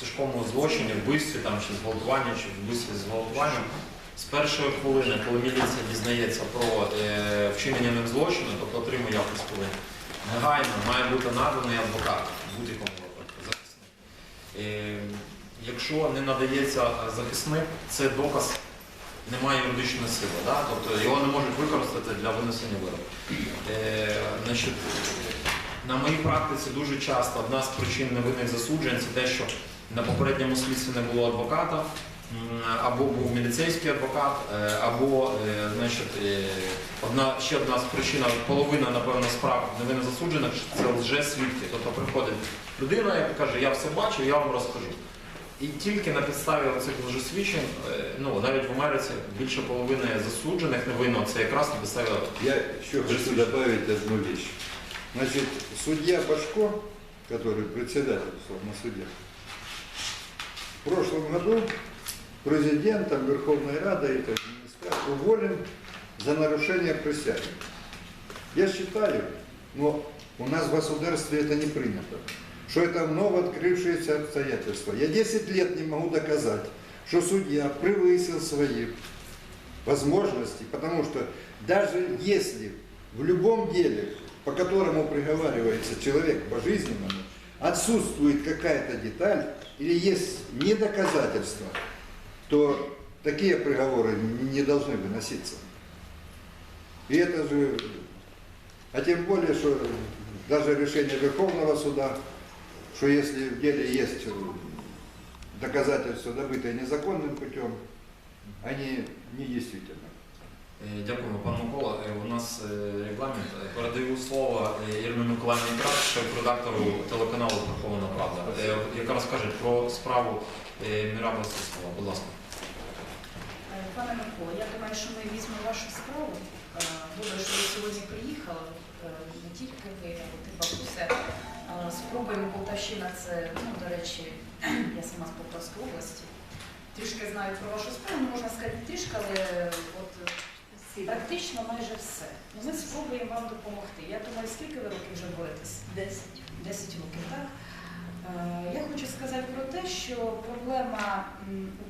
тяжкому злочині, вбивстві там, чи зґвалтуванні, чи вбивстві з зґвалтуванням, з першої хвилини, коли міліція дізнається про е, вчинення ним злочину, тобто отримує якусь хвилин, негайно має бути наданий адвокат в будь-якому випадку, захисник. Е, якщо не надається захисник, це доказ не має юридичної сили, да? тобто його не можуть використати для винесення вироку. Е, значить, на моїй практиці дуже часто одна з причин невинних засуджень це те, що на попередньому слідстві не було адвоката, або був міліцейський адвокат, е, або е, значить, е, одна, ще одна з причин, половина, напевно, справ невинних засуджених це лже-свідки. Тобто приходить людина, яка каже, я все бачу, я вам розкажу. І тільки на підставі цих лжесвідчень, ну навіть в Америці більше половини засуджених невинно, це якраз на підставі Я еще хочу добавить одну вещь. Значит, судья Башко, который председательствовал на суде, в прошлом году президентом Верховной Рады и администрации уволен за нарушение присяги. Я считаю, но у нас в государстве это не принято, что это вновь открывшиеся обстоятельства. Я 10 лет не могу доказать, что судья превысил свои возможности, потому что даже если в любом деле, по которому приговаривается человек пожизненному, отсутствует какая-то деталь или есть недоказательства, то такие приговоры не должны выноситься. И это же, а тем более, что даже решение Верховного суда, что если в деле есть доказательства, добытые незаконным путем, они недействительны. Е, Дякуємо, пан Микола. Регламент. Передаю слово е, Ірмі Миколаївні Краш, редактору телеканалу Верховна Правда, е, яка розкаже про справу е, Міраба Суслова. Будь ласка. Пане Микола, я думаю, що ми візьмемо вашу справу. Добре, що ви сьогодні приїхали, не тільки ви, а ти бабуся. Е, Спробуємо Полтавщина, це, ну, до речі, я сама з Полтавської області. Трішки знаю про вашу справу, можна сказати, трішки, але от практично майже все. Ну, ми спробуємо вам допомогти. Я думаю, скільки ви років вже боретесь? Десять. Десять років, так? Е, Я хочу сказати про те, що проблема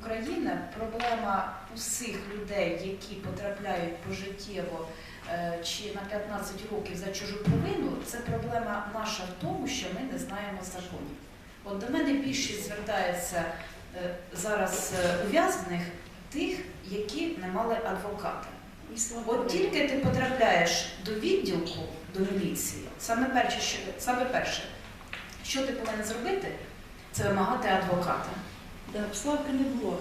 України, проблема усіх людей, які потрапляють пожиттєво е, чи на 15 років за чужу провину, це проблема наша в тому, що ми не знаємо законів. От до мене більшість звертається е, зараз ув'язнених тих, які не мали адвоката. От тільки ти потрапляєш до відділку, до міліції, саме перше, що саме перше, що ти повинен зробити, це вимагати адвоката. Да, Славки не було.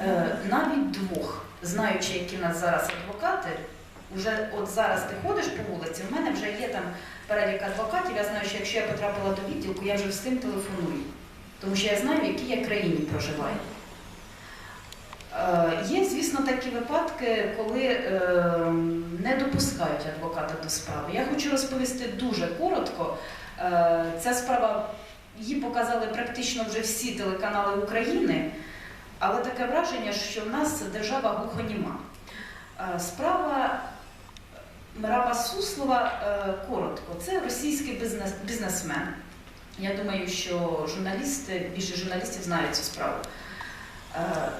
Е, навіть двох, знаючи, які в нас зараз адвокати, вже от зараз ти ходиш по вулиці, в мене вже є там перелік адвокатів, я знаю, що якщо я потрапила до відділку, я вже з тим телефоную. Тому що я знаю, в якій я країні проживаю. Е, Є, звісно, такі випадки, коли е, не допускають адвоката до справи. Я хочу розповісти дуже коротко. Е, Ця справа її показали практично вже всі телеканали України, але таке враження, що в нас держава глухоніма. Е, Справа Мираба Суслова коротко. Це російський бізнес, бізнесмен. Я думаю, що журналісти, більше журналістів знають цю справу,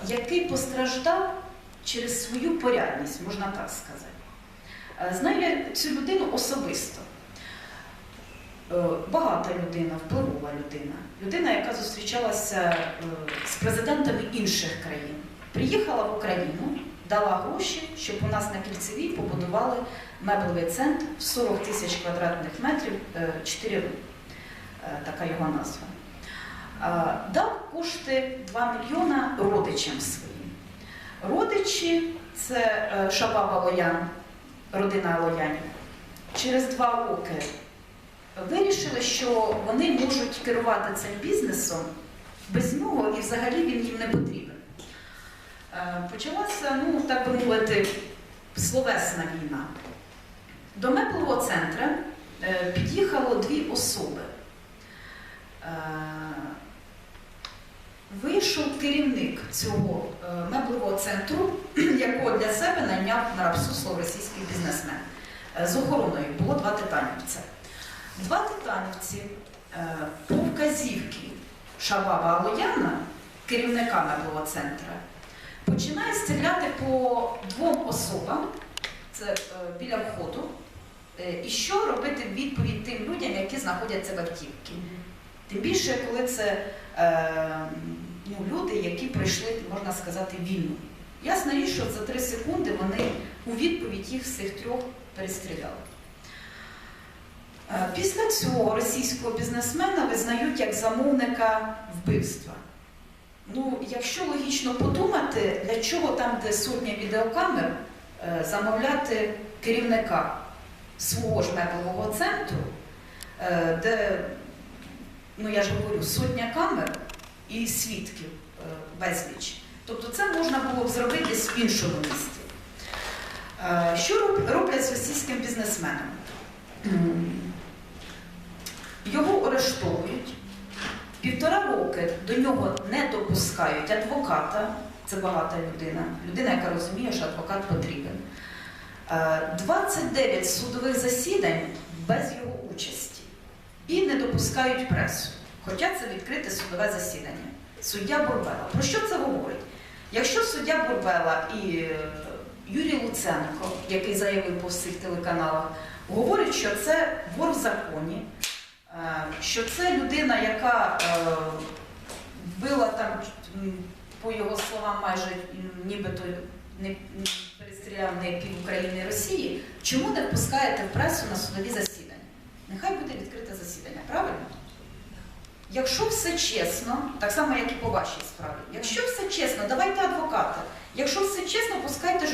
який постраждав через свою порядність, можна так сказати. Е, Знаю я цю людину особисто. Е, Багата людина, впливова людина, людина, яка зустрічалася е, з президентами інших країн. Приїхала в Україну, дала гроші, щоб у нас на кільцевій побудували меблевий центр в 40 тисяч квадратних метрів, 4 роки. Е, така його назва. Е, Дав кошти 2 мільйона родичам своїм. Родичі це е, Шабаба Лоян, родина Лоянів. Через два роки вирішили, що вони можуть керувати цим бізнесом без нього і взагалі він їм не потрібен. Е, Почалася, ну так би мовити, словесна війна. До меблевого центру під'їхало дві особи. Вийшов керівник цього е, меблевого центру, якого для себе найняв на Рапсуслов російський бізнесмен. Е, З охороною було два титанівця. Два титанівці е, по вказівки Шабаба Алояна, керівника меблового центру, починає стріляти по двом особам, це біля входу. І що робити відповідь тим людям, які знаходяться в автівці? Тим більше, коли це ну, люди, які прийшли, можна сказати, вільно. Ясна річ, що за три секунди вони у відповідь їх цих трьох перестріляли. Е, Після цього російського бізнесмена визнають як замовника вбивства. Ну, якщо логічно подумати, для чого там, де сотня відеокамер, е, замовляти керівника свого ж меблового центру, е, де, ну я ж говорю, сотня камер і свідків е, безліч. Тобто це можна було б зробити в іншому місті. Е, Що роблять з російським бізнесменом? Його арештовують, півтора роки до нього не допускають адвоката, це багата людина, людина, яка розуміє, що адвокат потрібен. Е, 29 судових засідань без його участі і не допускають пресу. Хоча це відкрите судове засідання. Суддя Бурбела. Про що це говорить? Якщо суддя Бурбела і е, Юрій Луценко, який заявив по всіх телеканалах, говорять, що це вор в законі, е, що це людина, яка е, вбила там, по його словам, майже нібито не перестріляв не пів України і Росії, чому не впускаєте пресу на судові засідання? Нехай буде відкрите засідання, правильно? Якщо все чесно, так само, як і по вашій справі, якщо все чесно, давайте адвоката. Якщо все чесно, пускайте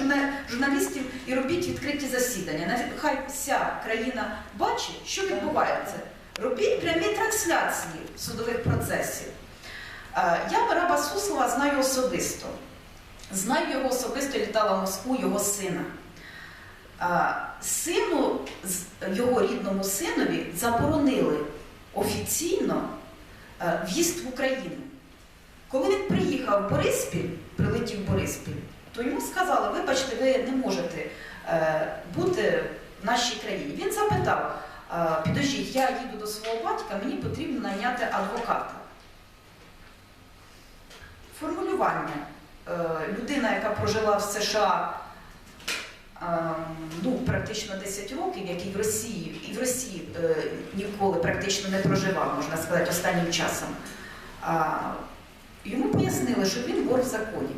журналістів і робіть відкриті засідання. Нехай вся країна бачить, що відбувається. Робіть прямі трансляції судових процесів. Е, Я Бараба Суслова знаю особисто. Знаю його особисто, літала в Москву, його сина. Сину, його рідному синові заборонили офіційно е, в'їзд в Україну. Коли він приїхав в Бориспіль, прилетів в Бориспіль, то йому сказали, вибачте, ви не можете е, бути в нашій країні. Він запитав, е, підождіть, я їду до свого батька, мені потрібно найняти адвоката. Формулювання. Людина, яка прожила в США ем, ну, практично 10 років, який в Росії, і в Росії е, ніколи практично не проживав, можна сказати, останнім часом. Йому пояснили, що він вор в законі.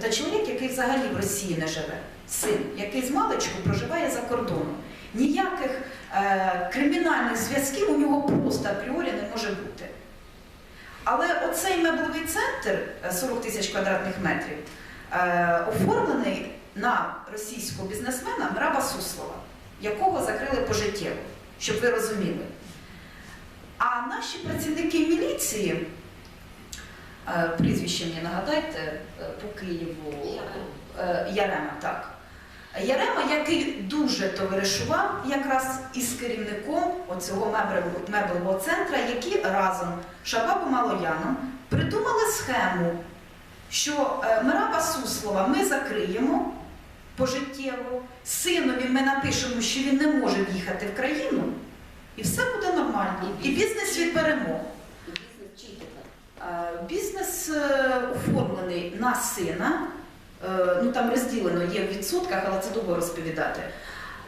Це чоловік, який взагалі в Росії не живе, син, який з маличку проживає за кордоном. Ніяких е, кримінальних зв'язків у нього просто апріорі не може бути. Але оцей меблевий центр е, 40 тисяч квадратних метрів е, оформлений на російського бізнесмена Мраба Суслова, якого закрили пожиттєво, щоб ви розуміли. А наші працівники міліції, е, прізвище мені нагадайте е, по Києву е, Ярема, так. Ярема, який дуже товаришував якраз із керівником оцього меблевого- центру, які разом з Шабабом Алояном придумали схему, що Мираба Суслова ми закриємо пожиттєво, синові ми напишемо, що він не може в'їхати в країну, і все буде нормально. І бізнес відберемо. Е, Бізнес е, оформлений на сина, е, ну там розділено є в відсотках, але це довго розповідати.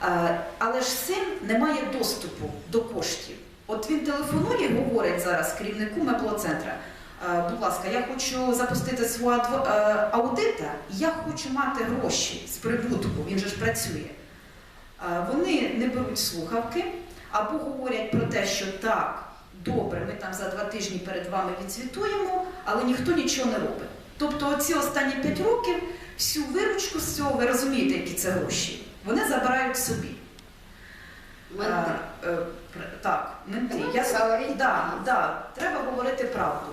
Е, Але ж син не має доступу до коштів. От він телефонує, говорить зараз керівнику меблоцентра. «Е, Будь ласка, я хочу запустити свого е, аудита, я хочу мати гроші з прибутку, він же ж працює. Е, Вони не беруть слухавки або говорять про те, що так, добре, ми там за два тижні перед вами відзвітуємо, але ніхто нічого не робить. Тобто ці останні п'ять років всю виручку з цього, ви розумієте, які це гроші, вони забирають собі. А, е, так, менти. Я да, да, треба говорити правду.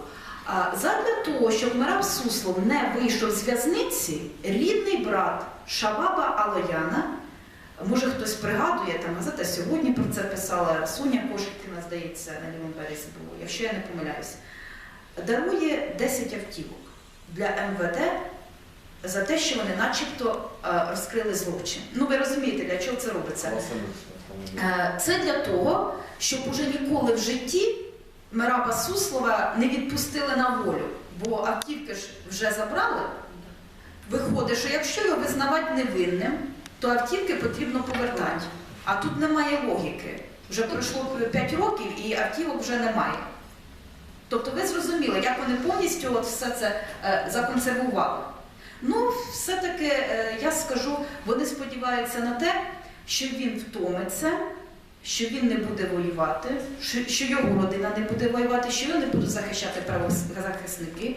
Задля того, щоб Мираб Суслов не вийшов з в'язниці, рідний брат Шабаба Алояна, може хтось пригадує, там газета сьогодні про це писала, Соня Кошикіна, здається, на лівому березі було, якщо я не помиляюся, дарує 10 автівок для МВД за те, що вони начебто е, розкрили злочин. Ну ви розумієте, для чого це робиться? Е, Це для того, щоб уже ніколи в житті Мираба Суслова не відпустили на волю, бо автівки ж вже забрали. Виходить, що якщо його визнавати невинним, то автівки потрібно повертати. А тут немає логіки. Вже пройшло 5 років і автівок вже немає. Тобто ви зрозуміли, як вони повністю от все це е, законсервували. Ну, все-таки е, я скажу, вони сподіваються на те, що він втомиться, що він не буде воювати, що, його родина не буде воювати, що його не будуть захищати правозахисники,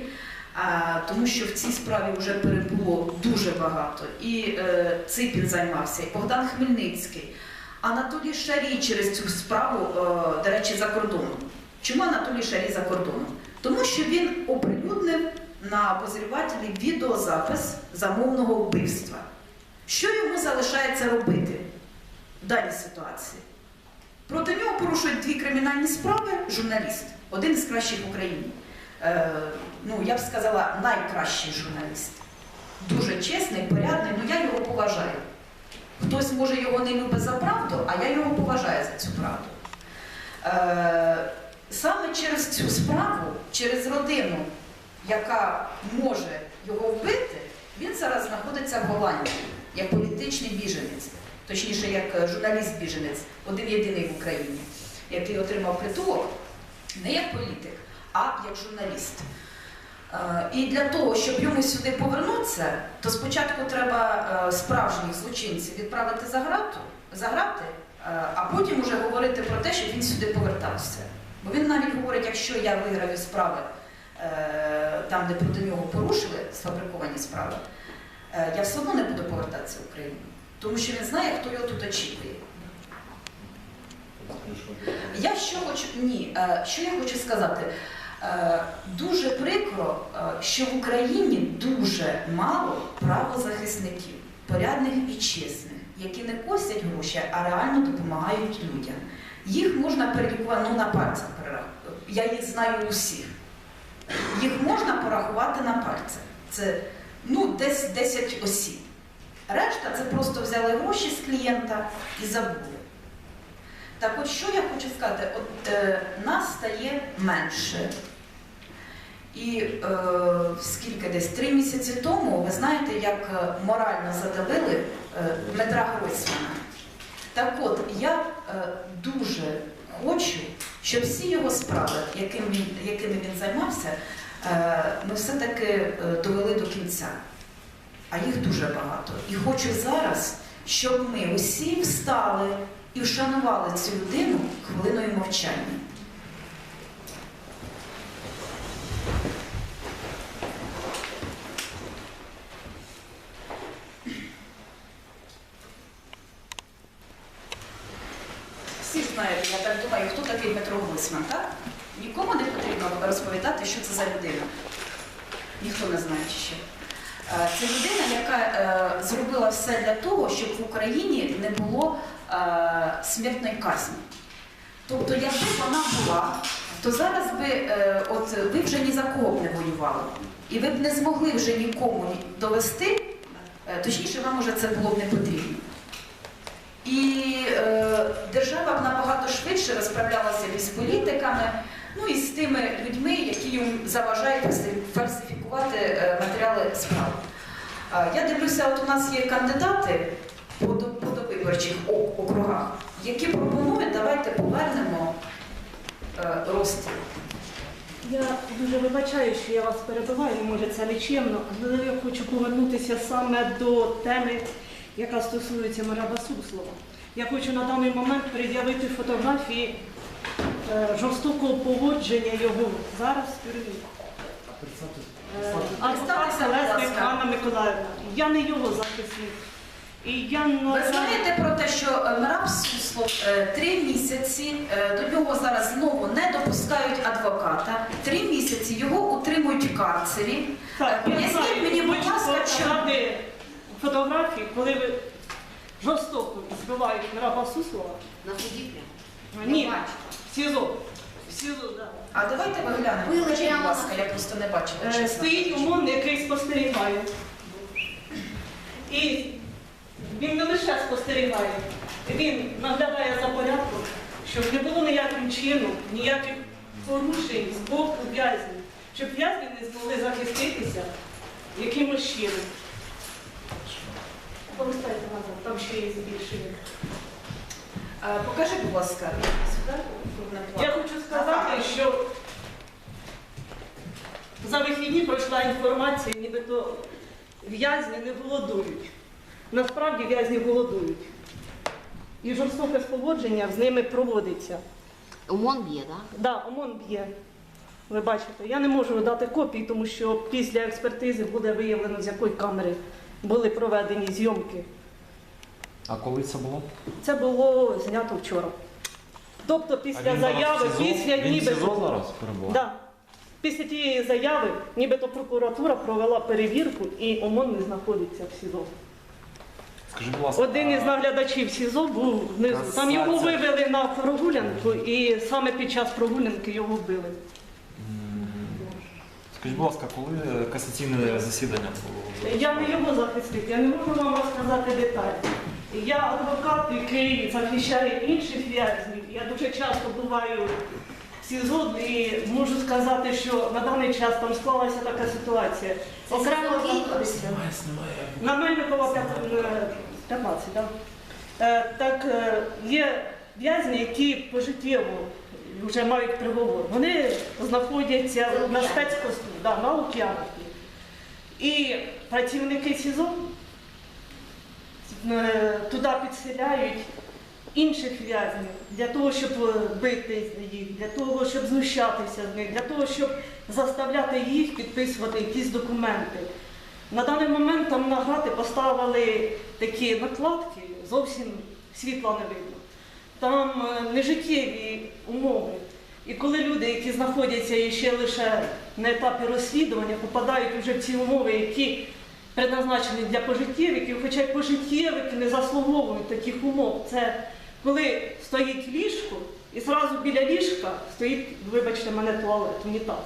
тому що в цій справі вже перебуло дуже багато. І е, Ципін займався, і Богдан Хмельницький. Анатолій Шарій через цю справу, е, до речі, за кордоном. Чому Анатолій Шарій за кордоном? Тому що він оприлюднив на обозрівателі відеозапис замовного вбивства. Що йому залишається робити в даній ситуації? Проти нього порушують дві кримінальні справи журналіст, один із кращих в Україні. Е, ну, я б сказала, найкращий журналіст. Дуже чесний, порядний, ну я його поважаю. Хтось може його не любить за правду, а я його поважаю за цю правду. Е, саме через цю справу, через родину, яка може його вбити, він зараз знаходиться в Голландії як політичний біженець, точніше, як журналіст-біженець, один єдиний в Україні, який отримав притулок не як політик, а як журналіст. Е, І для того, щоб йому сюди повернутися, то спочатку треба е, справжніх злочинців відправити за грату, за грати, е, а потім уже говорити про те, щоб він сюди повертався. Бо він навіть говорить, якщо я виграю справи е, там, де проти нього порушили сфабриковані справи, е, я все одно не буду повертатися в Україну. Тому що він знає, хто його тут очікує. Я що хочу ні, е, що я хочу сказати. Е, Дуже прикро, е, що в Україні дуже мало правозахисників, порядних і чесних, які не косять гроші, а реально допомагають людям. Їх можна перелікувати ну, на пальцях. Я їх знаю усіх. Їх можна порахувати на пальцях. Це ну, десь 10 осіб. Решта це просто взяли гроші з клієнта і забули. Так от що я хочу сказати, от е, нас стає менше. І е, скільки десь три місяці тому, ви знаєте, як е, морально задавили е, Дмитра Гройсмана. Так от, я е, дуже хочу, щоб всі його справи, яким він, якими він займався, е, ми все-таки е, довели до кінця. А їх дуже багато. І хочу зараз, щоб ми усі встали і вшанували цю людину хвилиною мовчання. Всі знають, я так думаю, хто такий Дмитро Гусман, так? Нікому не потрібно розповідати, що це за людина. Ніхто не знає ще. Е, Це людина, яка е, зробила все для того, щоб в Україні не було е, смертної казні. Тобто, якби вона була, то зараз би от ви вже ні за кого не воювали. І ви б не змогли вже нікому довести, точніше, вам уже це було б не потрібно. І е, держава б набагато швидше розправлялася із політиками, ну і з тими людьми, які їм заважають фальсифікувати е, матеріали справ. Е, я дивлюся, от у нас є кандидати по, довиборчих округах, які пропонують, давайте повернемо е, розстріл. Я дуже вибачаю, що я вас перебиваю, може це нечемно, але я хочу повернутися саме до теми, яка стосується Мираба Суслова. Я хочу на даний момент пред'явити фотографії жорстокого поводження його зараз в тюрмі. Е, Адвокат ласка. Анна Миколаївна. Я не його захисник. І я на Ви знаєте про те, що е, Суслов е, три місяці е, до нього зараз знову не допускають адвоката. Три місяці його утримують в карцері. Так, Е, Поясніть мені, будь ласка, що показати фотографії, коли ви жорстоко збивають Мираба Суслова. На суді Ні, СІЗО. СІЗО, да. а давайте ви глянемо. Покажіть, будь ласка, я просто не бачила. Е, чесно. Стоїть ОМОН, який спостерігає. І він не лише спостерігає, він наглядає за порядком, щоб не було ніяким чином, ніяких порушень з боку в'язнів, щоб в'язні не змогли захиститися якимось чином. Повертайте назад, там ще є збільшення. Покажи, будь ласка, Я хочу сказати, що за вихідні пройшла інформація, нібито в'язні не голодують. Насправді в'язні голодують. І жорстоке споводження з ними проводиться. ОМОН б'є, так? Да, ОМОН б'є. Ви бачите, я не можу дати копії, тому що після експертизи буде виявлено, з якої камери були проведені зйомки. А коли це було? Це було знято вчора. Тобто після заяви, після ніби. зараз перебуває? Да. Після тієї заяви, нібито прокуратура провела перевірку і ОМОН не знаходиться в СІЗО. Скажи, будь ласка, Один із наглядачів СІЗО був внизу. Там його вивели на прогулянку, і саме під час прогулянки його вбили. Скажіть, будь ласка, коли касаційне засідання було? Я не його захисник, я не можу вам розказати деталі. Я адвокат, який захищає інших в'язнів. Я дуже часто буваю в СІЗО і можу сказати, що на даний час там склалася така ситуація. Окремо. На Мельникова 15, так? Е, Так, е, є в'язні, які пожиттєво вже мають приговор. Вони знаходяться на спецпосту, да, на Лук'яновці. І працівники СІЗО е, туди підселяють інших в'язнів для того, щоб е, бити їх, для того, щоб знущатися з них, для того, щоб заставляти їх підписувати якісь документи. На даний момент там на грати поставили такі накладки, зовсім світла не видно. Там нежиттєві умови. І коли люди, які знаходяться ще лише на етапі розслідування, попадають вже в ці умови, які предназначені для пожиттєвиків, хоча й пожиттєвики не заслуговують таких умов. Це коли стоїть ліжко, і зразу біля ліжка стоїть, вибачте мене, туалет, унітаз.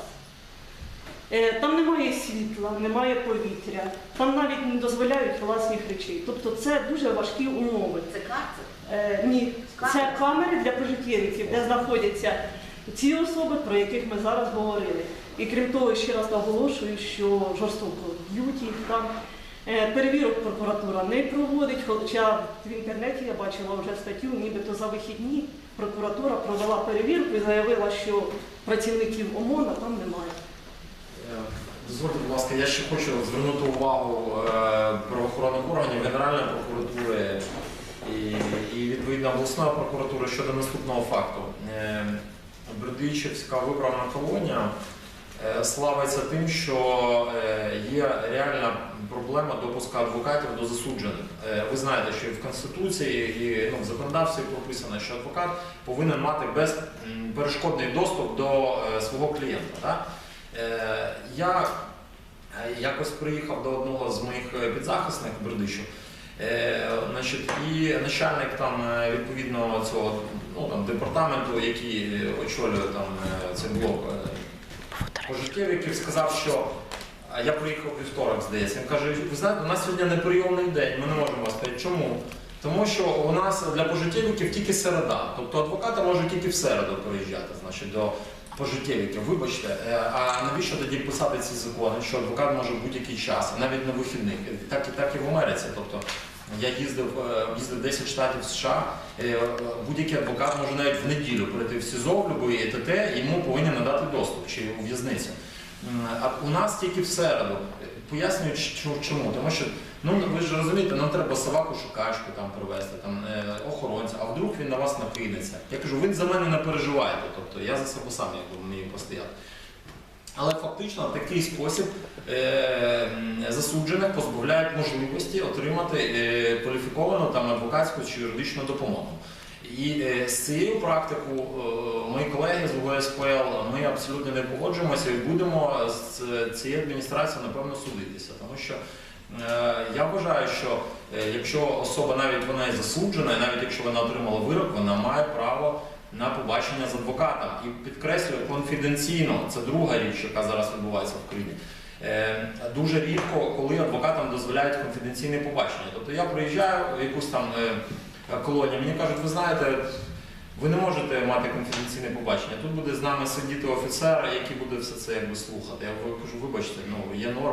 Е, Там немає світла, немає повітря, там навіть не дозволяють власних речей. Тобто це дуже важкі умови. Це карцер. Е, ні, це камери для пожиттєвиків, де знаходяться ці особи, про яких ми зараз говорили. І крім того, ще раз наголошую, що жорстоко б'ють їх там. Е, Перевірок прокуратура не проводить, хоча в інтернеті я бачила вже статтю, нібито за вихідні прокуратура провела перевірку і заявила, що працівників ОМОНа там немає. Е, Дозвольте, будь ласка, я ще хочу звернути увагу правоохоронних органів, Генеральної прокуратури і, відповідно обласної прокуратури щодо наступного факту. Е, Бердичівська виправна колонія е, славиться тим, що е, є реальна проблема допуску адвокатів до засуджених. Ви знаєте, що і в Конституції, і ну, в законодавстві прописано, що адвокат повинен мати безперешкодний доступ до свого клієнта. Е, Я якось приїхав до одного з моїх підзахисних в Бердичу. Е, значить, і начальник там е, відповідно цього ну, там, департаменту, який е, очолює там е, цей блок е, пожиттєвиків, сказав, що я приїхав вівторок, здається. Він каже, ви знаєте, у нас сьогодні неприйомний день, ми не можемо вас прийти. Чому? Тому що у нас для пожиттєвиків тільки середа. Тобто адвокати можуть тільки в середу приїжджати значить, до пожиттєвиків. Вибачте, е, а навіщо тоді писати ці закони, що адвокат може в будь-який час, навіть на вихідних. Так і так і в Америці. Тобто я їздив, е, їздив 10 штатів США. е, Будь-який адвокат може навіть в неділю прийти в СІЗО, в будь-який ЕТТ, йому повинні надати доступ чи у в'язницю. А у нас тільки в середу. Пояснюю, чому- чому. Тому що ну ви ж розумієте, нам треба собаку шукачку там привезти, там е, охоронця, а вдруг він на вас накинеться. Я кажу, ви за мене не переживаєте, тобто я за себе сам якби вмію постояти. Але фактично в такий спосіб е, засуджених позбавляють можливості отримати е, кваліфіковану там адвокатську чи юридичну допомогу. І е, з цією практикою е, мої колеги з УГСПЛ ми абсолютно не погоджуємося і будемо з цією адміністрацією напевно судитися, тому що я вважаю, що е, якщо особа навіть вона і засуджена, і навіть якщо вона отримала вирок, вона має право на побачення з адвокатом. І підкреслюю конфіденційно, це друга річ, яка зараз відбувається в країні. Е, Дуже рідко, коли адвокатам дозволяють конфіденційне побачення. Тобто я приїжджаю в якусь там е, колонію, мені кажуть, ви знаєте, Ви не можете мати конфіденційне побачення. Тут буде з нами сидіти офіцер, який буде все це якби слухати. Я кажу, вибачте, ну є норма.